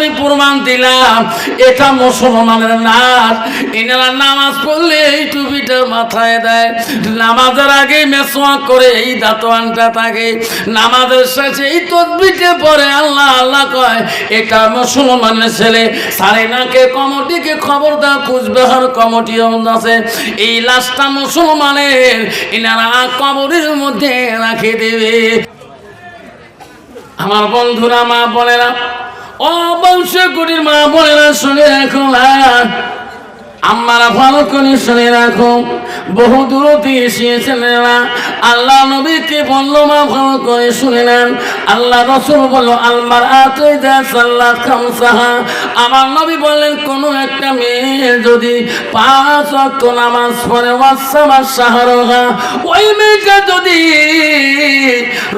আমি প্রমাণ দিলাম, এটা মুসলমানের নাচ। এনারা নামাজ পড়লে এই টুপিটা মাথায় দেয়। নামাজের আগে মেসোয়া করে এই দাঁতওয়ানটা থাকে নামাজের শেষে এই তদবিতে পরে আল্লাহ আল্লাহ কয়, এটা মুসলমানের ছেলে। সারে নাকে কমিটিকে খবর দাও, কুচবিহার কমিটি আছে। এই লাশটা মুসলমানের। এনারা কবরের মধ্যে রাখে দেবে। আমার বন্ধুরা, মা বলেরা বংশগুড়ির মা বোনেরা শুনে রাখো আমারা ভালো করে শুনে রাখো বহু দূরতে এসেছেন। আল্লাহ নবীকে বলল, মা, ভালো করে শুনে নেন। আল্লাহ রসুল বলল আলমার আতই সাল্লাহ খামসাহা। আমার নবী বললেন, কোনো একটা মেয়ে যদি পাঁচ অক্ট নামাজ সাহারোহা ওই মেয়েটা যদি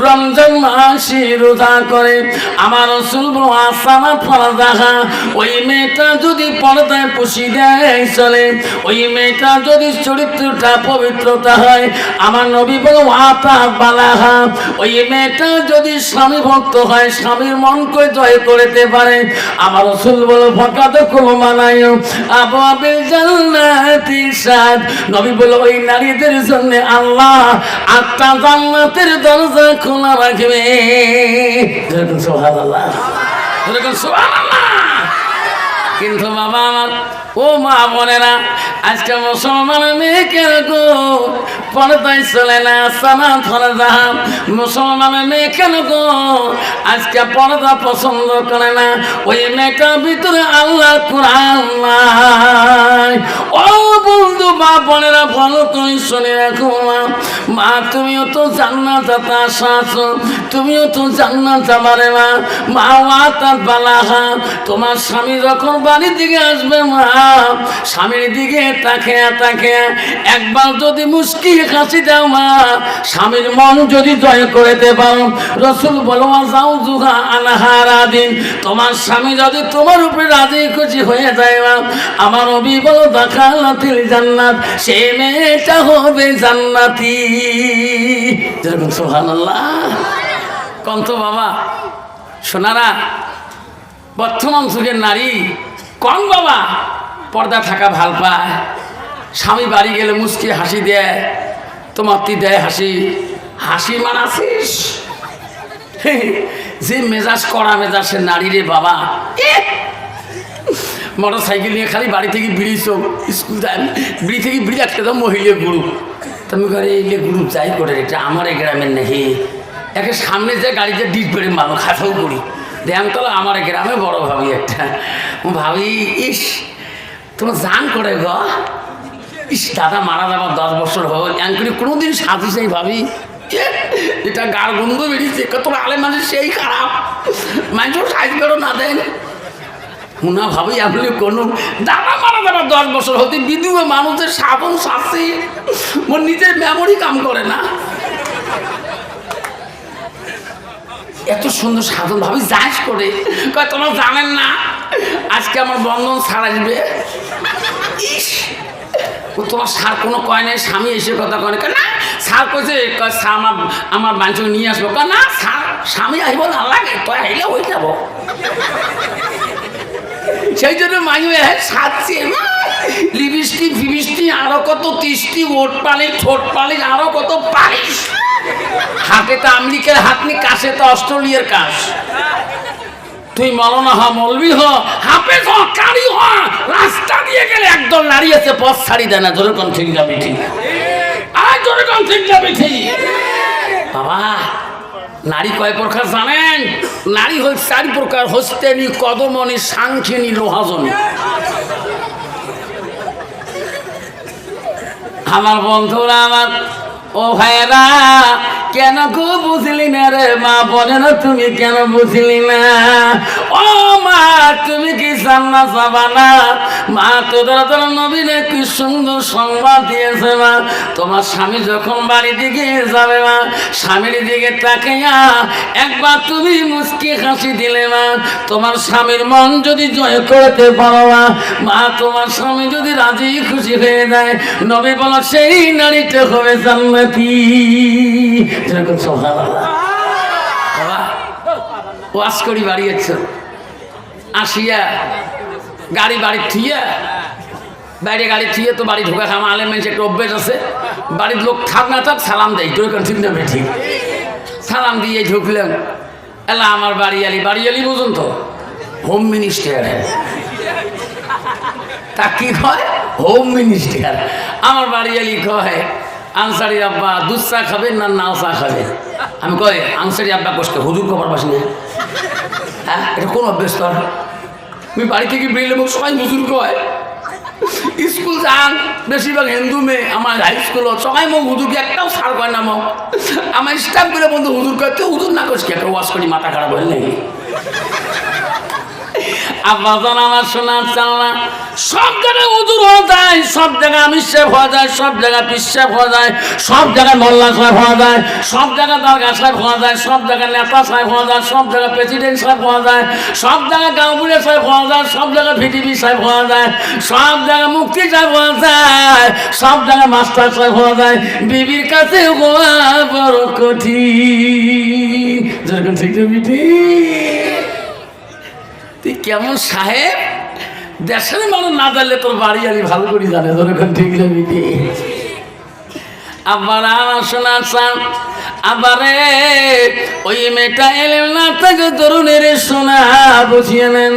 রমজান মাসে রোজা করে, আমার রসুল বলো আসামা ফরদাহা ওই মেয়েটা যদি পর্দায় পুষি দেয় চলে, ওই মেয়েটা যদি চরিত্রটা পবিত্রতা হয়, আমার নবী ওই মেয়েটা যদি স্বামী ভক্ত হয়, স্বামীর মনকে জয় করতে পারে। আমার রসুল বলো ফকাত কোনো মানায় আবু আবিল নবী বলো, ওই নারীদের জন্য আল্লাহ আটটা জান্নাতের দরজা খোলা রাখবে। কিন্তু বাবা আমার ও মা বোনেরা, আজকে মুসলমান মেয়ে কেন গো, পর্দায় চলে না সানা যাহাম মুসলমান মেয়ে কেন গো, আজকে পর্দা পছন্দ করে না। ওই মেয়েটার ভিতরে আল্লাহ কোরআন ও বন্ধু মা বোনেরা, ভালো তুমি শুনে রাখো মা। মা, তুমিও তো জান্নাত যাতা শাস তুমিও তো জান্নাত যাবারে মা। মা মা, তার বালাহা তোমার স্বামী যখন বাড়ির দিকে আসবে মা স্বামীর দিকে তাকে তাকে একবার যদি মুস্কি হাসি দাও মা, স্বামীর মন যদি জয় করতে পারো রসুল বলো যাও জুহা আনাহারা দিন। তোমার স্বামী যদি তোমার উপরে রাজি খুশি হয়ে যায় মা, আমার অবি বলো, দেখালাতিল জান্নাত, সে মেয়েটা হবে জান্নাতি। যেরকম সুবহানাল্লাহ। কন্ত বাবা, সোনারা, বর্তমান যুগের নারী কম বাবা? পর্দা থাকা ভালো পায়। স্বামী বাড়ি গেলে মুসকি হাসি দেয়, তোমার তি দেয় হাসি। হাসি মানাছিস যে মেজাজ করা মেজাজ, সে নারী রে বাবা। মোটর সাইকেল নিয়ে খালি বাড়ি থেকে বিড়ি চোখ স্কুল যায়। বিড়ি থেকে বিড়ি আটকে দাও, মহিলা গ্রুপ তুমি করে এলে গ্রুপ যাই করে এটা আমার এই গ্রামের নাকি একে সামনে যে গাড়িতে ডিট বেড়ে মারো খাসাও করি। দেয়ামতলা আমার গ্রামে বড় ভাবি একটা। ভাবি, ইস তোমার জান করে গ। ইস, দাদা মারা যাবার দশ বছর হল। এমন কোনোদিন সাজিস এই ভাবি। এটা গার গন্ধ বেরিয়েছে। কত আলে মানুষ, সেই খারাপ। মানুষ সাইজ করো না দেন। হুনা ভাবি, আপনি কোনো দাদা মারা যাবার দশ বছর হতে বিধুয়ে মানুষের সাবন শাস্তি। মোর নিজের মেমোরি কাম করে না। এত সুন্দর সাধন ভাবি যাস করে। তোমরা জানেন না? আজকে আমার বন্ধন ছাড় আসবে। তোমার সার কোনো কয় নাই, স্বামী এসে কথা কয় না, সার কইছে আমার আমার বাঞ্চকে নিয়ে আসব। না স্যার স্বামী আসব না, লাগে তো আইলে হয়ে যাব। সেই জন্য মাইও সাজছে লিপস্টিক ফিবিস্টিক আরও কত তিষ্টি, ওট পালিশ, ঠোঁট পালিশ, আরও কত পালিশ। হাতে তো আমেরিকার হাত নি কাশে তো অস্ট্রেলিয়ার কাশ তুই মলনা হ মলবি হ। হাফে হ, কারি হ। রাস্তা দিয়ে গেলে একদল নারী আছে, পথ ছাড়ি দেয় না। জোরে কোন ঠিক যাবে ঠিক আর জোরে কোন ঠিক যাবে ঠিক বাবা, নারী কয় প্রকার জানেন? নারী হল চারি প্রকার, হস্তেনি, কদমনি সাংখিনী লোহাজনী। আমার বন্ধুরা, আমার ও ভাইরা কেন গো বুঝলি না রে মা বলে না তুমি কেন বুঝলি না? ও মা, তুমি কি সামনা চাবা না মা, তোদের তোর নবীনে কি সুন্দর সংবাদ দিয়েছে মা? তোমার স্বামী যখন বাড়ি দিকে যাবে মা, স্বামীর দিকে তাকাইয়া একবার তুমি মুস্কি হাসি দিলে মা, তোমার স্বামীর মন যদি জয় করতে পারো মা মা, তোমার স্বামী যদি রাজি খুশি হয়ে যায়, নবী বলো, সেই নারীটা হবে জান্নাতি যেরকম সোহান বাবা ওয়াশ করি বাড়িয়েছ। আসিয়া গাড়ি বাড়ি থিয়া বাইরে গাড়ি থিয়ে তো বাড়ি ঢোকা খামা আলে মেয়েছে একটা অভ্যেস আছে। বাড়ির লোক থাক না থাক, সালাম দেয়। তোর কোন ঠিক না ঠিক। সালাম দিয়ে ঢুকলাম। এলা আমার বাড়ি আলি বাড়ি আলি বুঝুন তো হোম মিনিস্টার তা কি কয়? হোম মিনিস্টার আমার বাড়ি আলি কয় আনসারি আব্বা দুধ চা খাবেন না নাও চা খাবেন আমি কয় আনসারি আব্বা কষ্ট, হুজুর কবার পাশে না হ্যাঁ এটা কোন অভ্যেস তোর? আমি বাড়ি থেকে বেরোলে মোক সবাই হুজুর কয়, স্কুল যান। বেশিরভাগ হিন্দু মেয়ে, আমার হাই স্কুলত সবাই মোক হুজুরকে একটাও সার কয় না মোক। আমার স্টাফ করে বন্ধু হুজুর কয়, তুই হুজুর না করছি একটা ওয়াশ করি, মাথা খারাপ হয়ে নাকি? আব্বাজান আমার সোনার চালনা সব জায়গায় উজুর হওয়া যায় সব জায়গায় আমি শেফ হওয়া যায় সব জায়গায় পিসেফ হওয়া যায় সব জায়গায় মোল্লা সাহেব হওয়া যায় সব জায়গায় দরগা সাহেব হওয়া যায় সব জায়গায় নেতা সাহেব হওয়া যায় সব জায়গায় প্রেসিডেন্ট সাহেব হওয়া যায় সব জায়গায় গাঁওবুড়ে সাহেব হওয়া যায় সব জায়গায় ভিটিভি সাহেব হওয়া যায় সব জায়গায় মুক্তি সাহেব হওয়া যায় সব জায়গায় মাস্টার সাহেব হওয়া যায় বিবির কাছে হওয়া বড় কঠিন যেরকম ঠিক তুই কেমন সাহেব? দেশের মানুষ না জানলে তোর বাড়ি আলি ভালো করে জানে তোর এখন ঠিক। আবার শোনার চান আবারে ওই মেয়েটা এলেন না, তাকে তরুণের শোনা বুঝিয়ে নেন।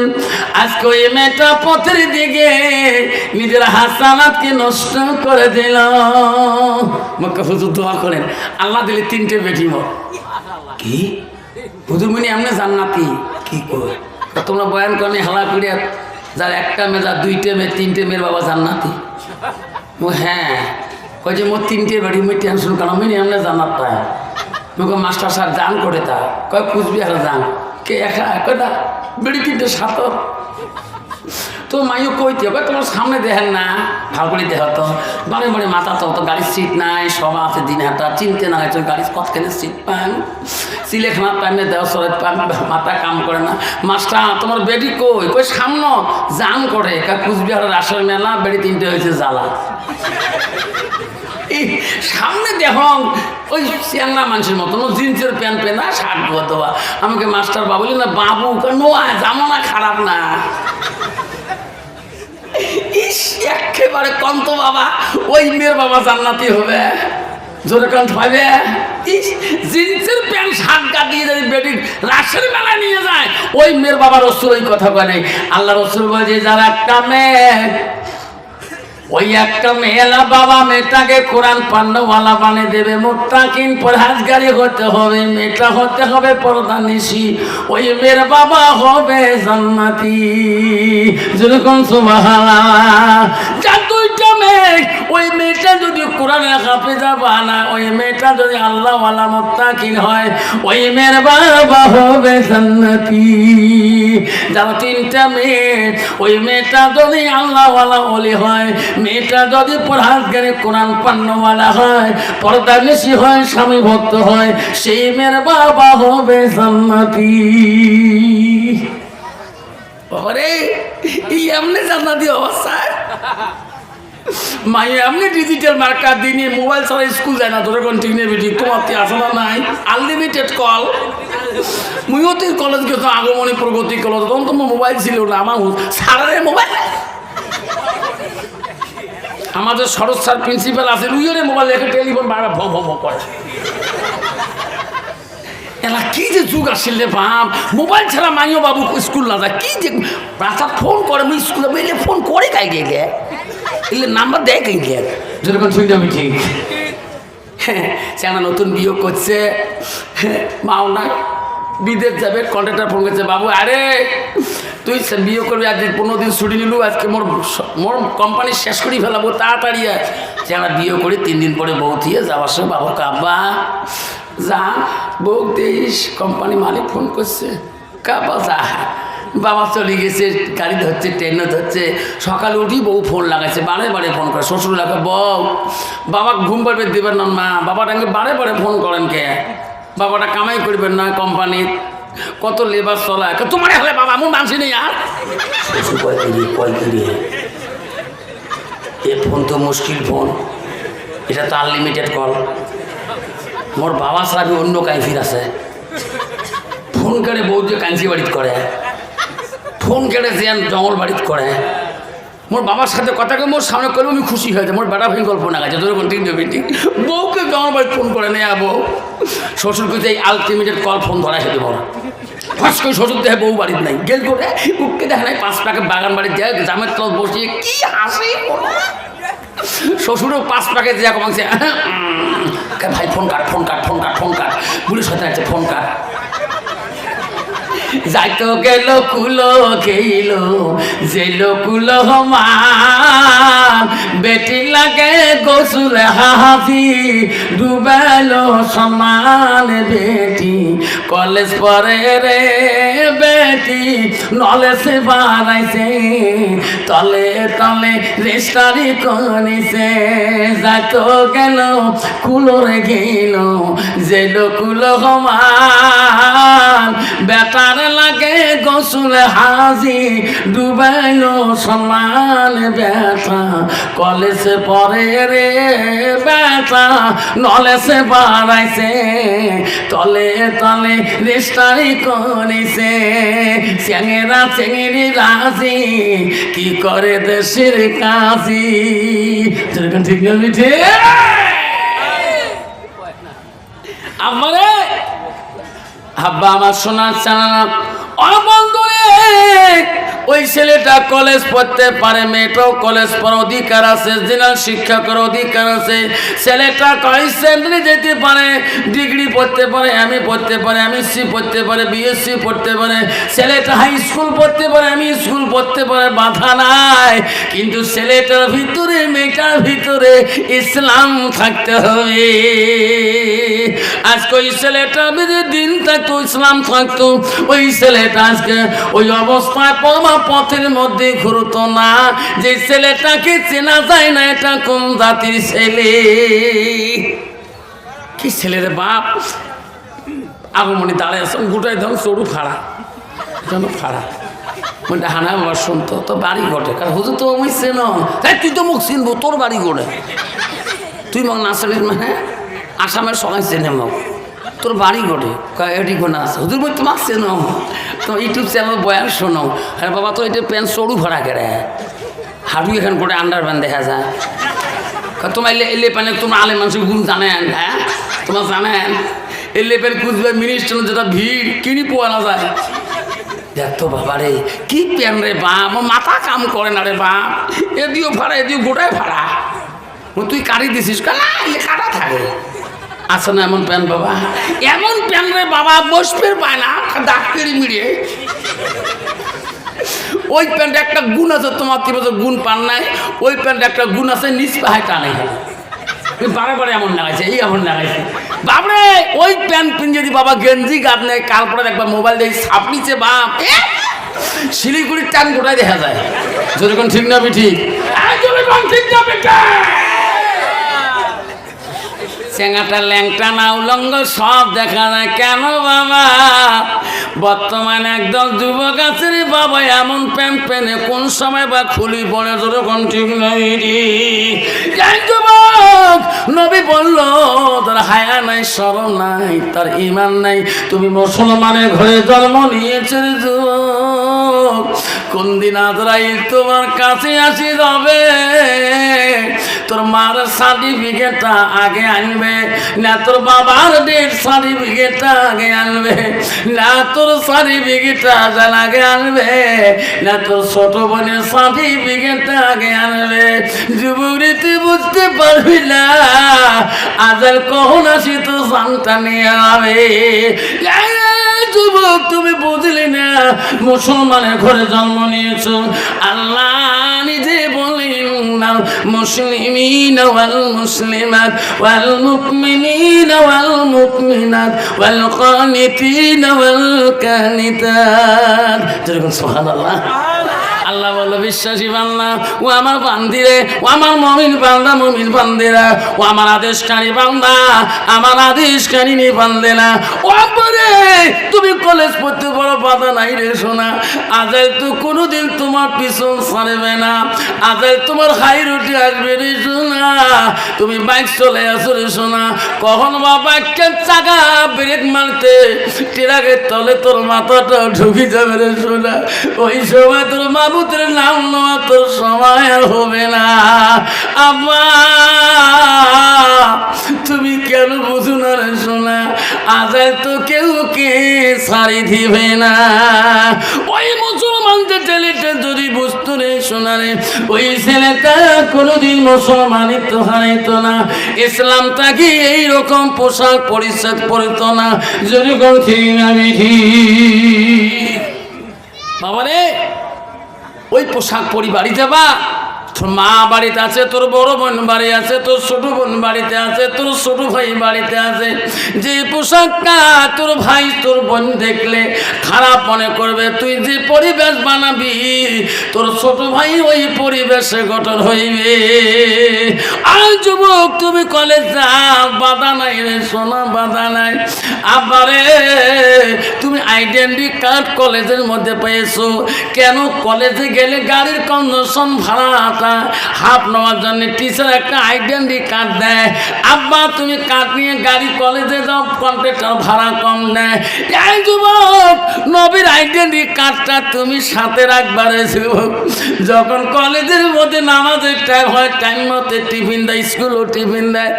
আজকে ওই মেয়েটা পথের দিকে নিজের হাসানাতকে নষ্ট করে দিল। মুখ্য হুজুর দোয়া করেন, আল্লাহ দিলে তিনটে বেটি মো কি? হুজুরমণি এমনি জান্নাতি। কি করে তা তোমরা বয়ান করি হালা করিয়া যার একটা মেয়ে, যার দুইটে মেয়ে, তিনটে মেয়ের বাবা জান্নাতি। ও হ্যাঁ কয় যে মোর তিনটে বাড়ি মেয়ে টেনশন কারণ আমি এমনি জান্নাত পায়। মুখে মাস্টার স্যার জান করে তা। কয়, কুচবিহার যান। কে একা? কয়টা বেড়ি তিনটে সাতর তো মাইও কইতে কয় তোমার সামনে দেখেন না ভালো করে দেহ তো। বাড়ি বাড়ি মাথা তো গাড়ির সিট নাই, সব আছে দিন হাটা, চিনতে না হয়েছে গাড়ির কতখানি সিট পান। সিলেখানা পাইনে দেহ সরে পান, মাথা কাম করে না। মাস্টার, তোমার বেডি কই? কই সামনে জান করে। কুচবিহারের আসর মেলা, বেড়ি তিনটে হয়েছে জ্বালা। সামনে দেখুন ওই চিয়াংলা মানুষের মতন, ও জিন্সের প্যান্ট পেনা, শার্ট দেওয়া আমাকে মাস্টার বাবুলি না, বাবু নোয়া, জামো না, খারাপ না। একেবারে কন্ত বাবা, ওই মেয়ের বাবা জান্নাতি হবে। জোরে কান্ত পাবে জিন্সের প্যান্ট, শার্ট গা দিয়ে যদি বেটি রাশের মেলায় নিয়ে যায়, ওই মেয়ের বাবা রসুল ওই কথা বলে। আল্লাহ রসুল বলছে যারা একটা মেয়ে ওই একটা মেয়েলা বাবা মেয়েটাকে কোরআন পান্ডবালা বানে দেবে। মোত্তাকিন পরহাজগারি হতে হবে, মেয়েটা হতে হবে পর্দা নিশি ওই মেয়ের বাবা হবে জন্মাতি যেরকম সুবাহ ওই মেয়েটা যদি কোরআনের হাফেজা বানা ওই মেয়েটা যদি আল্লাহ ওয়ালা মোত্তাকিন হয়, ওই মেয়ের বাবা হবে জান্নাতি। যারা তিনটা মেয়ে, ওই মেয়েটা যদি আল্লাহ ওয়ালা ওলি হয়, মেয়েটা যদি পড়াশগারে কোরআন পান্নওয়ালা হয় পর্দা বেশি হয় স্বামী ভক্ত হয়, সেই মেয়ের বাবা হবে জান্নাতি। ওরে, এই এমনি জান্নাতি অবস্থা। মাই, এমনি ডিজিটাল মার্কার দিনে মোবাইল ছাড়া স্কুল যায় না তোর কোন ঠিক নেই বেটি, তোমার কি আসলে নাই। আনলিমিটেড কল মুইও তো কলেজ গেছো আগমনী প্রগতি কলেজ তখন তো মোবাইল ছিল না, আমার সারারে মোবাইল আমাদের শরৎ স্যার প্রিন্সিপাল আছে উইরে মোবাইল রেখে টেলিফোন বারবার ভো ভো ভো করে। এলা কি যে যুগ আসিল রে বাপ। মোবাইল ছাড়া মাইও বাবু স্কুল না যায়, কি যে বাচ্চা ফোন করে আমি স্কুলে ফোন করে কাই গেলে? এলে নাম্বার দেয় কাই গেলে যেরকম শুনতে আমি ঠিক। হ্যাঁ সে আমার নতুন বিয়ে করছে। মাও না বিদেশ যাবে কন্ট্রাক্টর ফোন করছে বাবু আরে তুই বিয়ে করবি আজকে পনেরো দিন ছুটি নিলু আজকে মোর মোর কোম্পানি শেষ করি ফেলাবো তাড়াতাড়ি। সে বিয়ে করি তিন দিন পরে বউ দিয়ে যাওয়ার সময় বাবুর কাব্বা যা বউ দেশ কোম্পানি মালিক ফোন করছে। কাব্বা যা বাবা চলে গেছে, গাড়ি ধরছে ট্রেনও ধরছে। সকালে উঠি বউ ফোন লাগাইছে, বারে বারে ফোন করে। শ্বশুর লাগে বউ, বাবা ঘুম পাড়বে দেবেন না মা। বাবাটাকে বারে বারে ফোন করেন কে? বাবাটা কামাই করবেন না কোম্পানির কত লেবার চলা তোমার হলে বাবা, আমার মানসি নেই আর? এ ফোন তো মুশকিল ফোন এটা তো আনলিমিটেড কল মোর বাবা আমি অন্য কাইফির আছে? ফোন করে বউ যে কাঞ্চি বাড়িত করে। ফোন কেটেছে জঙ্গল বাড়িতে করে। মোর বাবার সাথে কথা কয়ে মোর সামনে করলে আমি খুশি হয়েছে মোর বেটা ভাই গল্প না গেছে তোর ঠিক ঠিক। বউকে জঙ্গল বাড়ি ফোন করে নেই বউ শ্বশুর কিন্তু এই আলটিমেটের কল ফোন ধরা খেতে বড় ফার্স্ট করে শ্বশুর দেখে বউ বাড়িতে নাই। গেল করে উঠকে দেখে নাই, পাঁচ প্যাকেট বাগান বাড়ি যায় জামের তল বসিয়ে কি হাসি। শ্বশুরও পাঁচ প্যাকেট যা কমাচ্ছে ভাই phone cut phone cut phone cut phone cut. Police হতে আছে ফোন কাট। যাইতো গেল কুলো গেল যেল কুলো বেটি লাগে গোসুল হাফি ডুবেল সমান বেটি। কলেজ পরে রে বেটি নলেজে বাড়াইছে, তলে তলে রেস্টারি করেছে। যাইতো গেল কুলোরে গেল যেল কুলো সমান বেটার লাগে গোসুল হাজি, ডুবাইল সমান বেটা কলেজে পরে রে বেটা নলেজে বাড়াইছে, তলে তলে রেস্টারি করেছে। চেঙেরা চেঙেরি রাজি, কি করে দেশের কাজি? ঠিক মিঠে আমারে আব্বা আমার শোনার চান অবন্ধুরে ওই ছেলেটা কলেজ পড়তে পারে, মেয়েটাও কলেজ পড়ার অধিকার আছে, জেনারেল শিক্ষকের অধিকার আছে। ছেলেটা কলেজ সেন্টারে যেতে পারে, ডিগ্রি পড়তে পারে আমি পড়তে পারে আমি সি পড়তে পারে বিএসসি পড়তে পারে। ছেলেটা হাই স্কুল পড়তে পারে আমি স্কুল পড়তে পারে, বাধা নাই। কিন্তু ছেলেটার ভিতরে, মেয়েটার ভিতরে ইসলাম থাকতে হবে। আজকে ওই ছেলেটা দিন থাকতো, ইসলাম থাকতো। ওই ছেলেটা আজকে ওই অবস্থায় পমা পথের মধ্যে ঘুরতো না। যে ছেলেটাকে চেনা যায় না, এটা কোন জাতির ছেলে? কি ছেলের বাপ? আগমনি দাঁড়ায় আছে গোটাই ধরুন চড়ু ফাড়া। যেন ফাড়া। মানে হানা বাবা শুনতো, তো বাড়ি ঘটে। কারণ হুজুর তো আমি চেন তুই তো মুখ চিনবো, তোর বাড়ি ঘটে। তুই মগ নার্সারির মানে? আসামের সবাই চেনে মগ। তোর বাড়ি ঘটে? এটি কোন আছে। হুজুর বই তোমার চেনো তো ইউটিউব চ্যানেল বয়ান শোনো। আরে বাবা তো এটা প্যান্ট চড়ু ভাড়া কেড়ে। হাঁটু এখান করে আন্ডার প্যান্ট দেখা যায়। তোমার এলে এলে প্যানে তোমার আলে মানুষের গুণ জানেন হ্যাঁ? তোমার জানেন? এলে প্যান খুঁজবে মিনিস্টার যেটা ভিড়, কিনি পোয়া না যায়? দেখ তো বাবা রে, কি প্যান রে বা আমার মাথা কাম করে না রে বা এদিও ভাড়া, এদিও গোটায় ভাড়া। তুই কারি দিছিস? কেন এ কাটা থাকে। আছে না এমন প্যান বাবা? এমন প্যান রে বাবা বসপের পায় না কেড়ি মিড়িয়ে। ওই প্যান্ট একটা গুণ আছে, তোমার কি বছর গুণ পান নাই, ওই প্যান্ট একটা গুণ আছে নিচ পাহায় টানে বারে বারে এমন লাগাইছে, এই এমন লাগাইছে। বাবরে ওই প্যান্ট পিন যদি বাবা গেঞ্জি গাদ নেই কাল পরে একবার মোবাইল দিয়ে, সাপ নিচে বাপ! শিলিগুড়ির টান গোটাই দেখা যায়। যেরকম ঠিক না ঠিক। ঠিক না চেঙাটা ল্যাংটা না, উলঙ্গ সব দেখা যায়। কেন বাবা? বর্তমানে একদল যুবক আছে রে বাবা, এমন প্যান্ট পেনে কোন সময় বা খুলি পড়ে তোর যেরকম ঠিক নাই যুবক, নবী বলল, তার হায়া নাই সরম নাই, তার ইমান নাই। তুমি মুসলমানের ঘরে জন্ম নিয়েছে রে যুবক। কোন দিন আজরাইল তোমার কাছে আসি যাবে। তোর মার সার্টিফিকেটটা আগে আনবে না তোর বাবার ডেট সার্টিফিকেটটা আগে আনবে, না তোর সার্টিফিকেটটা আজাল আগে আনবে, না তোর ছোট বোনের সার্টিফিকেটটা আগে আনবে। যুবকরি তুই বুঝতে পারবি না আজাল কখন আসি তো জানটা নিয়ে আবে। যুবক, তুমি বুঝলি না, মুসলমানের ঘরে জন্ম নিয়েছ, আল্লাহ নিজে المسلمين والمسلمات والمؤمنين والمؤمنات والقانتين والكانتات تقول سبحان الله. আল্লাহ বলো বিশ্বাসী বান্দা, ও আমার বান্দিরে, ও আমার মমিন বান্দা, মমিন বান্দিরা, ও আমার আদেশকারী বান্দা, আমার আদেশকারী নি বান্দে না ও পরে তুমি কলেজ পড়তে বড় বাধা নাই রে শোনা আজাই তো কোনোদিন তোমার পিছন ছাড়বে না। আজাই তোমার হাই রুটি আসবে রে শোনা তুমি বাইক চলে আসো রে শোনা কখন বা বাইকের চাকা ব্রেক মারতে ট্রাকের তলে তোর মাথাটা ঢুকে যাবে রে শোনা ওই সময় তোর মাবুতের নাম নেওয়া তোর সময় হবে না। আম্মা, তুমি কেন বুঝো না রে শোনা আজাই তো কেউ কে ছাড়ি দিবে না। ওই মুসলমানদের ছেলেটা যদি বুঝতো রে শোনা রে, ওই ছেলেটা কোনোদিন মুসলমানিত্ব হারাইতো না। ইসলামটাকে এইরকম পোশাক পরিচ্ছদ পরিত না? যদি ঠিক ঠিক। বাবা রে ওই পোশাক পরি বাড়িতে বা তোর মা বাড়িতে আছে, তোর বড় বোন বাড়ি আছে, তোর ছোট বোন বাড়িতে আছে, তোর ছোট ভাই বাড়িতে আছে। যে পোশাকটা তোর ভাই, তোর বোন দেখলে খারাপ মনে করবে। তুই যে পরিবেশ বানাবি, তোর ছোট ভাই ওই পরিবেশে গঠন হইবে। আর যুবক, তুমি কলেজ যাও, বাধা নাই রে, সোনা, বাধা নাই। আবারে তুমি আইডেন্টি কার্ড কলেজের মধ্যে পেয়েছ। কেন কলেজে গেলে গাড়ির কন্ডিশন ভাড়াটা হাফ নেওয়ার জন্য টিচার একটা আইডেন্টি কার্ড দেয়। আব্বা, তুমি কার্ড নিয়ে গাড়ি কলেজে যাও কন্ট্রাক্টর ভাড়া কম দেয় এই যুবক, নবীর আইডেন্টি কার্ডটা তুমি সাথে রাখবারে যুবক। যখন কলেজের মধ্যে নামাজের টাইম হয় টাইম মতো টিফিন দেয় স্কুলও টিফিন দেয়।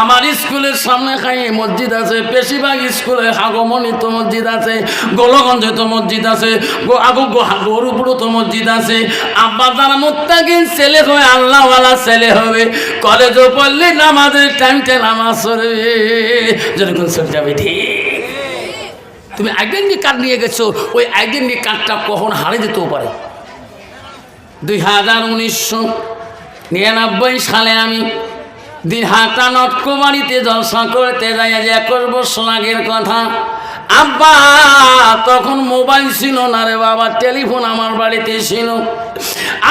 আমার স্কুলের সামনে খাইয়ে মসজিদ আছে, বেশিরভাগ স্কুলে হাগমনি তো মসজিদ আছে গোলগঞ্জে তো মসজিদ আছে আগো গরুপুরো তো মসজিদ আছে। আব্বা, যারা মোত্তাকিন ছেলে হয় আল্লাহওয়ালা ছেলে হবে। কলেজও পড়লে নামাজের টাইমটা নামাজ সরবে যেরকম সরে যাবে, ঠিক। তুমি আইডেন্টি কার্ড নিয়ে গেছো? ওই আইডেন্টি কার্ডটা কখন হারে যেতেও পারে? দুই হাজার উনিশশো নিরানব্বই সালে আমি দিনহাটা নটকুমারিতে জলসা করতে যাই, আজ একুশ বছর আগের কথা। আব্বা, তখন মোবাইল ছিল না রে বাবা, টেলিফোন আমার বাড়িতে ছিল।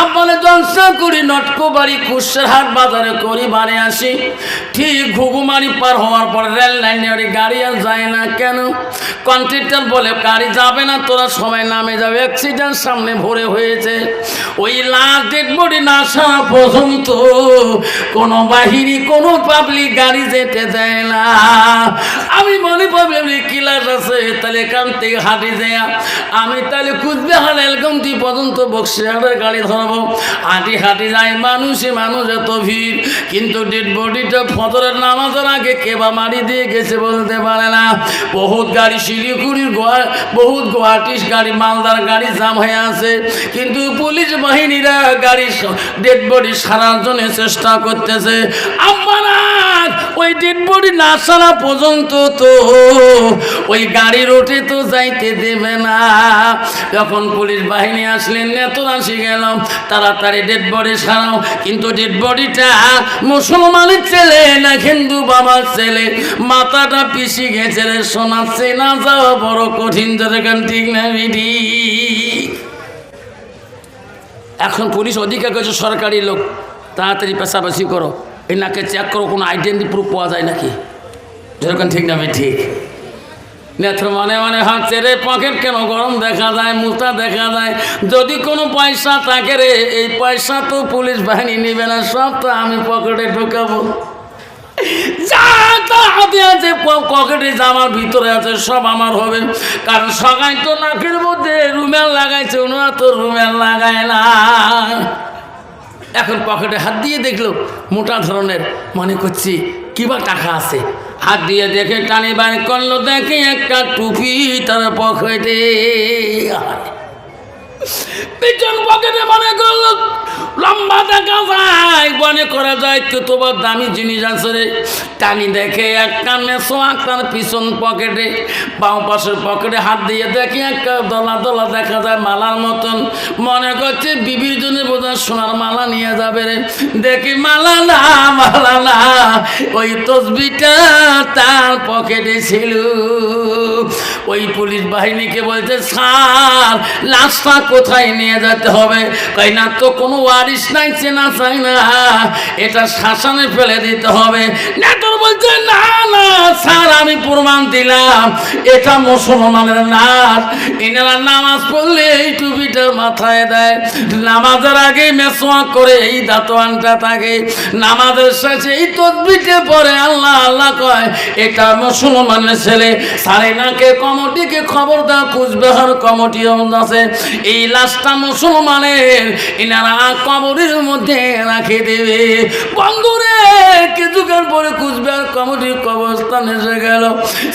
আব্বালে জলসা করি নটকুবাড়ি কুশেরহাট বাজারে করি, বাড়ি আসি। ঠিক ঘুঘুমারি পার হওয়ার পর রেল লাইনে গাড়ি আর যায় না। কেন? কন্ট্রাক্টর বলে, গাড়ি যাবে না, তোরা সবাই নামে যাবে অ্যাক্সিডেন্ট সামনে ভরে হয়েছে। ওই লাস্ট ডেড বডি না আসা পর্যন্ত। কোনো বাহিনী, কোনো পাবলিক গাড়ি যেতে দেয় না। আমি মনে পাবলিক কিলাস আছে? তাহলে এখান থেকে হাঁটি দেয়া আমি তাহলে কুচবিহার এলকমটি পর্যন্ত বক্সিহাটের গাড়ি ধরবো। হাঁটি হাঁটি যায়, মানুষে মানুষ এত ভিড়। কিন্তু ডেড বডিটা ফজরের নামাজের আগে কেবা মারি দিয়ে গেছে বলতে পারে না। বহুত গাড়ি শিলিগুড়ির গোয়া, বহুত গুয়াহাটির গাড়ি, মালদার গাড়ি জাম হয়ে আছে। কিন্তু পুলিশ বাহিনীরা গাড়ি ডেড বডি সারার জন্য চেষ্টা করতেছে। আমার ওই ডেড বডি না সারা পর্যন্ত তো, ওই গাড়ির ওঠে তো যাইতে দেবে না। যখন পুলিশ বাহিনী আসলেন নেতর আসি গেলাম তাড়াতাড়ি ডেড বডি সারাও। কিন্তু ডেড বডিটা মুসলমানের ছেলে না হিন্দু বাবার ছেলে? মাথাটা পিসি গেছে রে শোনাচ্ছে না যাওয়া বড় কঠিন যেরকম ঠিক না বিধি। এখন পুলিশ অধিকার করেছে, সরকারি লোক, তাড়াতাড়ি পেশাপাশি করো। এই নাকে চেক করো, কোনো আইডেন্টি প্রুফ পাওয়া যায় নাকি? যেরকম ঠিক না ঠিক নেত্র মানে মানে হাঁটছে রে পকেট কেন গরম দেখা যায়, মুতা দেখা যায়। যদি কোনো পয়সা থাকে রে, এই পয়সা তো পুলিশ বাহিনী নিবে না, সব তো আমি পকেটে ঢুকাবো। যা হাতে আছে পকেটে জামার ভিতরে আছে, সব আমার হবে। কারণ সবাই তো নাকের মধ্যে রুমেল লাগাইছে, ওনারা তো রুমেল লাগায় না। এখন পকেটে হাত দিয়ে দেখল, মোটা ধরনের, মনে করছি কিবা টাকা আছে। হাত দিয়ে দেখে টানি বার করল দেখে একটা টুপি তার পকেটে। পিছন পকেটে মনে করল, লম্বা দেখা যায় মনে করা যায় তো তোমার দামি জিনিস আছে রে। টানি দেখে একটা মেসো তার পিছন পকেটে, বাম পাশের পকেটে হাত দিয়ে দেখে একটা দলা দলা দেখা যায় মালার মতন। মনে করছে বিবির জন্য বোধহয় সোনার মালা নিয়ে যাবে রে। দেখি মালা না মালা না, ওই তসবিটা তার পকেটে ছিল। ওই পুলিশ বাহিনীকে বলছে, স্যার, লাশটা কোথায় নিয়ে যেতে হবে? কই না তো কোনো ওয়ারিস নাই, চেনা চাই না। এটা শ্মশানে ফেলে দিতে হবে। নেটর বলছে, না না, স্যার, আমি প্রমাণ দিলাম। এটা মুসলমানের নাচ। এনারা নামাজ পড়লে এই টুপিটা মাথায় দেয়। নামাজের আগে মেসোয়া করে এই দাঁতওয়ানটা থাকে। নামাজের শেষে এই তদবিতে পরে আল্লাহ আল্লাহ কয়, এটা মুসলমানের ছেলে। সারে নাকে কমিটিকে খবর দেওয়া কুচবিহার কমিটি আছে। এই লাশটা মুসলমানের এনারা কবরের মধ্যে রাখে দেবে। বন্ধুরে, কিছুক্ষণ পরে কুচবিহার কমিটির কবরস্থান এসে গেল।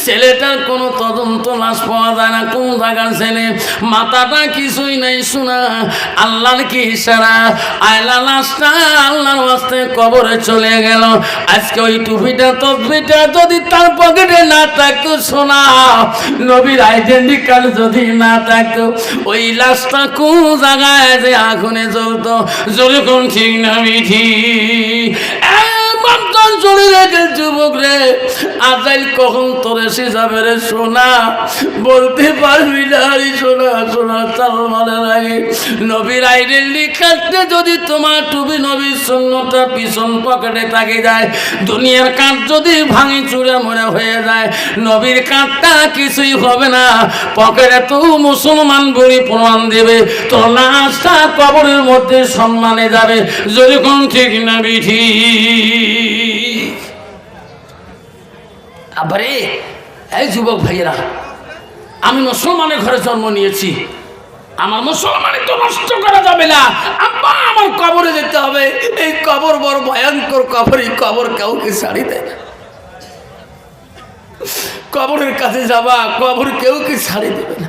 ছেলেটার কোনো তদন্ত লাশ পাওয়া যায় না, কোন জায়গার ছেলে। মাথাটা কিছুই নাই শোনা, আল্লাহর কি ইশারা? আয়লা লাশটা আল্লাহর বাস্তে কবরে চলে গেল। আজকে ওই টুপিটা তসবিটা যদি তার পকেটে না থাকতো শোনা। নবীর আইডেন্টি কার্ড যদি না থাকতো, ওই লাশটা কোন জায়গায় যে আগুনে জ্বলতো জ্বলে কোন ঠিক না মিঠি বাপটান চলে মানে কাটতে যদি তোমার টুপি নবীর শূন্যটা পিছন পকেটে থাকে যায়, দুনিয়ার কাঠ যদি ভাঙি চুরে মরে হয়ে যায়, নবীর কাঠটা কিছুই হবে না। পকেটে তো মুসলমান বুড়ি প্রমাণ দেবে, তোর লাশটা কবরের মধ্যে সম্মানে যাবে যদি কোন ঠিক না বিধি। আবারে, এই যুবক ভাইয়েরা, আমি মুসলমানের ঘরে জন্ম নিয়েছি। আমার মুসলমানের তো নষ্ট করা যাবে না। আব্বা, আমার কবরে যেতে হবে। এই কবর বড় ভয়ঙ্কর কবর, এই কবর কাউকে ছাড়ি দেয় না। কবরের কাছে যাবা, কবর কেউ কি ছাড়ি দেবে না।